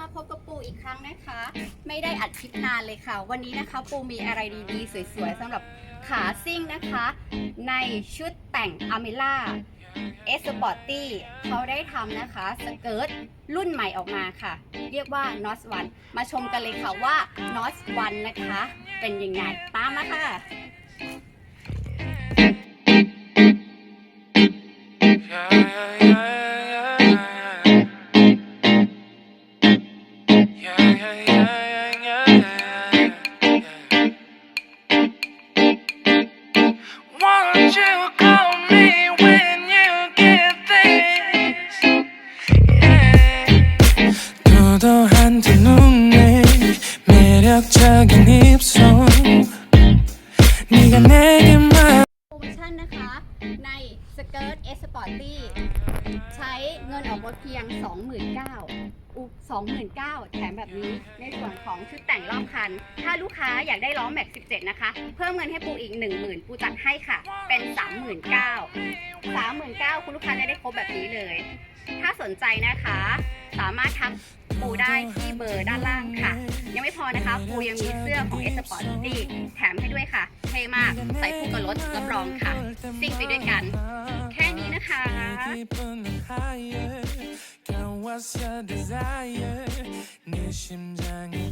มาพบกับปูอีกครั้งนะคะ ไม่ได้อัดคลิปนานเลยค่ะ วันนี้นะคะปูมีอะไรดีๆ สวยๆสำหรับขาซิ่งนะคะ ในชุดแต่งอเมล่าเอสปอร์ตี้เขาได้ทำนะคะ สเกิร์ตรุ่นใหม่ออกมาค่ะ เรียกว่า NOS One มาชมกันเลยค่ะว่า NOS One นะคะ เป็นยังไงตามมาค่ะ Yeah, yeah, yeah, 도도한 두 눈에 매력적인 입술 สปอร์ตี้ใช้เงินออกรถเพียง 29,000อุ29,000 แถมแบบนี้ในส่วนของชุดแต่งรอบคัน ถ้าลูกค้าอยากได้ล้อแม็ก 17 นะคะ เพิ่มเงินให้ปูอีก 10,000 ปูจัดให้ค่ะ เป็น 39,000 39,000 คุณลูกค้าจะได้ครบแบบนี้เลย ถ้าสนใจนะคะ สามารถทักปูได้ที่เบอร์ด้านล่างค่ะ ยังไม่พอนะคะ ปูยังมีเสื้อของเอสปอร์ตี้แถมให้ด้วยค่ะ เท่มาก ใส่คู่กับรถรับรองค่ะซิ่งไปด้วยกัน 기분은 higher. Girl, what's your desire? 네 심장은